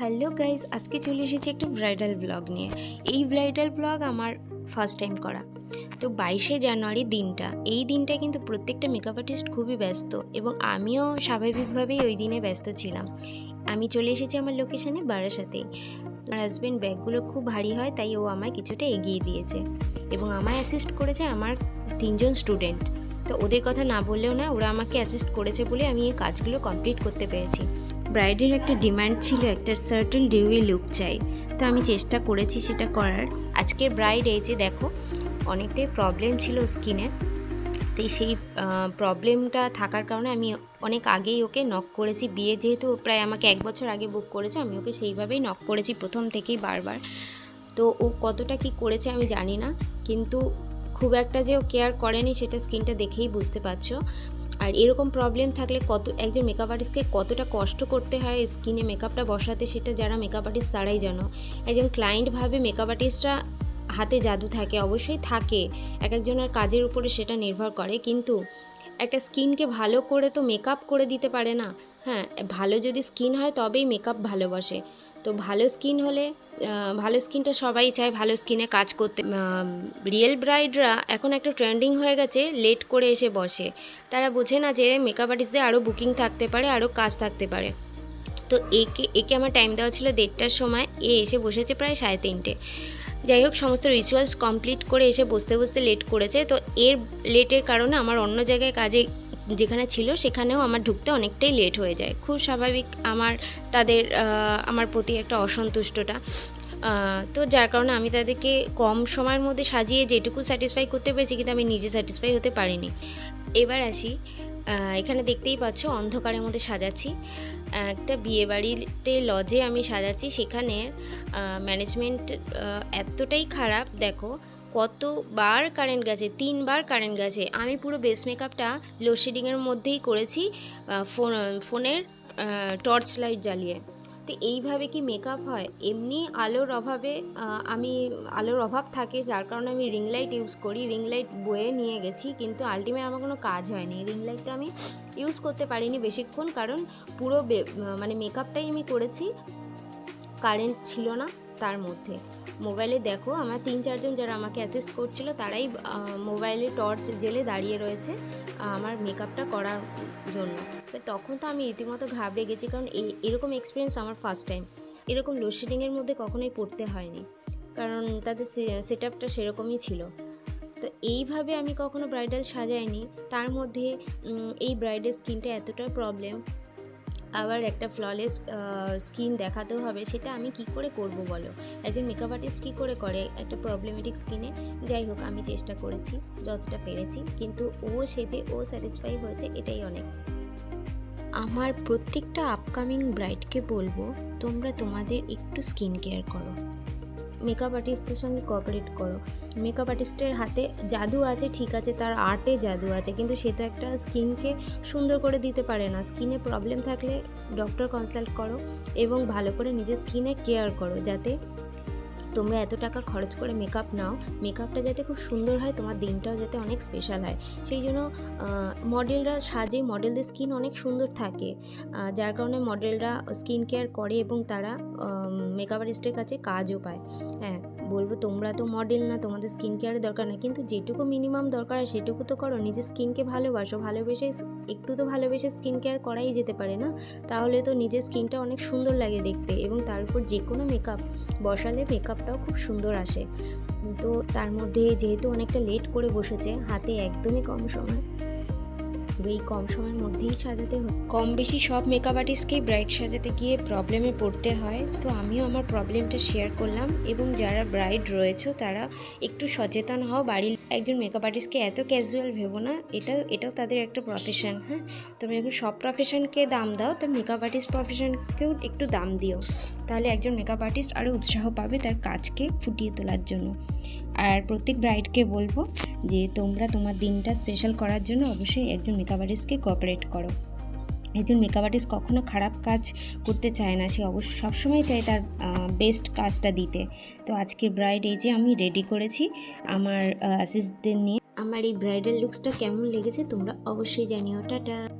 Hello guys আজকে চলে এসেছি একটা ব্রাইডাল ব্লগ নিয়ে। এই ব্রাইডাল ব্লগ আমার ফার্স্ট টাইম করা। তো বাইশে জানুয়ারি দিনটা, এই দিনটা কিন্তু প্রত্যেকটা মেকআপ আর্টিস্ট খুবই ব্যস্ত এবং আমিও স্বাভাবিকভাবেই ওই দিনে ব্যস্ত ছিলাম। আমি চলে এসেছি আমার লোকেশনে বারাসাতেই আমার হাজব্যান্ড ব্যাগগুলো খুব ভারী হয়, তাই ও আমায় কিছুটা এগিয়ে দিয়েছে এবং আমায় অ্যাসিস্ট করেছে আমার তিনজন স্টুডেন্ট তো ওদের কথা না বললেও না, ওরা আমাকে অ্যাসিস্ট করেছে বলে আমি এই কাজগুলো কমপ্লিট করতে পেরেছি। ব্রাইডের একটা ডিমান্ড ছিল একটা সার্টেন ডিউই লুক চাই। তো আমি চেষ্টা করেছি সেটা করার। আজকের ব্রাইড এই যে দেখো, অনেকটাই প্রবলেম ছিল স্কিনে তো সেই প্রবলেমটা থাকার কারণে আমি অনেক আগেই ওকে নক করেছি। বিয়ে যেহেতু প্রায় আমাকে এক বছর আগে বুক করেছে, আমি ওকে সেইভাবেই নক করেছি প্রথম থেকেই বারবার। তো ও কতটা কি করেছে আমি জানি না, কিন্তু খুব একটা যে ও কেয়ার করেনি সেটা স্কিনটা দেখেই বুঝতে পারছ। আর এরকম প্রবলেম থাকলে কত, একজন মেকআপ আর্টিস্টকে কতটা কষ্ট করতে হয় স্কিনে মেকআপটা বসাতে সেটা যারা মেকআপ আর্টিস্ট তারাই জানো। একজন ক্লায়েন্ট ভাবে মেকআপ আর্টিস্টরা হাতে জাদু থাকে, অবশ্যই থাকে। এক একজনের কাজের উপরে সেটা নির্ভর করে। কিন্তু একটা স্কিনকে ভালো করে তো মেকআপ করে দিতে পারে না। হ্যাঁ ভালো যদি স্কিন হয় তবেই মেকআপ ভালোবাসে। তো ভালো স্কিন হলে ভালো স্কিনটা সবাই চায় ভালো স্কিনে কাজ করতে। রিয়েল ব্রাইডরা এখন একটা ট্রেন্ডিং হয়ে গেছে, লেট করে এসে বসে। তারা বোঝে না যে মেকআপ আর্টিস্টদের আরও বুকিং থাকতে পারে আরও কাজ থাকতে পারে। তো একে একে আমার টাইম দেওয়া ছিল দেড়টার সময়, এ এসে বসেছে প্রায় সাড়ে তিনটে। যাই হোক, সমস্ত রিচুয়ালস কমপ্লিট করে এসে বসতে বসতে লেট করেছে। তো এর লেটের কারণে আমার অন্য জায়গায় কাজে যেখানে ছিল, সেখানেও আমার ঢুকতে অনেকটাই লেট হয়ে যায়। খুব স্বাভাবিক আমার, তাদের আমার প্রতি একটা অসন্তুষ্টটা। তো যার কারণে আমি তাদেরকে কম সময়ের মধ্যে সাজিয়ে যেটুকু স্যাটিসফাই করতে পেরেছি, কিন্তু আমি নিজে স্যাটিসফাই হতে পারিনি। এবার আসি এখানে দেখতেই পাচ্ছ অন্ধকারের মধ্যে সাজাচ্ছি। একটা বিয়েবাড়িতে লজে আমি সাজাচ্ছি, সেখানে ম্যানেজমেন্ট এতটাই খারাপ, দেখো কতবার কারেন্ট গেছে? তিনবার কারেন্ট গেছে। আমি পুরো বেস মেকআপটা লোডশেডিংয়ের মধ্যেই করেছি ফোন ফোনের টর্চ লাইট জ্বালিয়ে। তো এইভাবে কি মেকআপ হয়? এমনি আলোর অভাবে আমি আলোর অভাব থাকে, যার কারণে আমি রিং লাইট ইউজ করি। রিং লাইট বয়ে নিয়ে গেছি, কিন্তু আলটিমেট আমার কোনো কাজ হয়নি। রিং লাইটটা আমি ইউজ করতে পারিনি বেশিক্ষণ, কারণ পুরো মানে মেকআপটাই আমি করেছি কারেন্ট ছিল না তার মধ্যে। মোবাইলে দেখো, আমার তিন, চারজন যারা আমাকে অ্যাসিস্ট করছিল, তারাই মোবাইলে টর্চ জেলে দাঁড়িয়ে রয়েছে আমার মেকআপটা করার জন্য। তখন তো আমি রীতিমতো ঘাবড়ে গেছি, কারণ এই- এরকম এক্সপিরিয়েন্স আমার ফার্স্ট টাইম এরকম লোডশেডিংয়ের মধ্যে কখনোই পড়তে হয়নি, কারণ তাদের সেট আপটা সেরকমই ছিল। তো এইভাবে আমি কখনো ব্রাইডাল সাজাইনি, তার মধ্যে এই ব্রাইডের স্কিনটা এতটা প্রবলেম আবার একটা ফ্ললেস স্কিন দেখাতেও হবে, সেটা আমি কি করে করব বলো? একজন মেকআপ আর্টিস্ট কী করে করে একটা প্রবলেমেটিক স্কিনে যাই হোক, আমি চেষ্টা করেছি, যতটা পেরেছি, কিন্তু ও সেজে ও স্যাটিসফাই হয়েছে, এটাই অনেক। আমার প্রত্যেকটা আপকামিং ব্রাইডকে বলব, তোমরা তোমাদের একটু স্কিন কেয়ার করো। মেকআপ আর্টিস্টের সঙ্গে কোঅপারেট করো। মেকআপ আর্টিস্টের হাতে জাদু আছে, ঠিক আছে, তার আর্টে জাদু আছে, কিন্তু সে তো একটা স্কিনকে সুন্দর করে দিতে পারে না। স্কিনে প্রবলেম থাকলে ডক্টর কনসাল্ট করো এবং ভালো করে নিজের স্কিনে কেয়ার করো, যাতে তোমরা এত টাকা খরচ করে মেকআপ নাও মেকআপটা যাতে খুব সুন্দর হয়, তোমার দিনটাও যাতে অনেক স্পেশাল হয়। সেই জন্য মডেলরা সাজে মডেলদের স্কিন অনেক সুন্দর থাকে। যার কারণে মডেলরা স্কিন কেয়ার করে এবং তারা মেকআপ আর্টিস্টের কাছে কাজও পায়। হ্যাঁ। বলব তোমরা তো মডেল না, তোমাদের স্কিন কেয়ারের দরকার না কিন্তু যেটুকু মিনিমাম দরকার হয় সেটুকু তো করো, নিজের স্কিনকে ভালোবাসো। ভালোবেসে একটু তো ভালোবেসে স্কিন কেয়ার করাই যেতে পারে না? তাহলে তো নিজের স্কিনটা অনেক সুন্দর লাগে দেখতে এবং তার উপর যে কোনো মেকআপ বসালে মেকআপটাও খুব সুন্দর আসে। তো তার মধ্যে যেহেতু অনেকটা লেট করে বসেছে, হাতে একদমই কম সময় এই কম সময়ের মধ্যেই সাজাতে হয় কম বেশি সব মেকআপ আর্টিস্টকেই ব্রাইড সাজাতে গিয়ে প্রবলেমে পড়তে হয়। তো আমিও আমার প্রবলেমটা শেয়ার করলাম এবং যারা ব্রাইড রয়েছে, তারা একটু সচেতন হও। বাড়ির একজন মেকআপ আর্টিস্টকে এত ক্যাজুয়াল ভেবো না, এটা, এটাও তাদের একটা প্রফেশন হ্যাঁ? তুমি যখন সব প্রফেশনকে দাম দাও, তো মেকআপ আর্টিস্ট প্রফেশনকেও একটু দাম দিও। তাহলে একজন মেকআপ আর্টিস্ট আরও উৎসাহ পাবে তার কাজকে ফুটিয়ে তোলার জন্য। আর প্রত্যেক ব্রাইডকে বলব যে তোমরা তোমার দিনটা স্পেশাল করার জন্য অবশ্যই একজন মেকআপ আর্টিস্টকে কোঅপারেট করো। একজন মেকআপ আর্টিস্ট কখনো খারাপ কাজ করতে চায় না, সে অবশ্য সবসময় চায় তার বেস্ট কাজটা দিতে। তো আজকের ব্রাইড এই যে আমি রেডি করেছি আমার অ্যাসিস্টদের নিয়ে। আমার এই ব্রাইডাল লুকসটা কেমন লেগেছে তোমরা অবশ্যই জানিও। টাটা!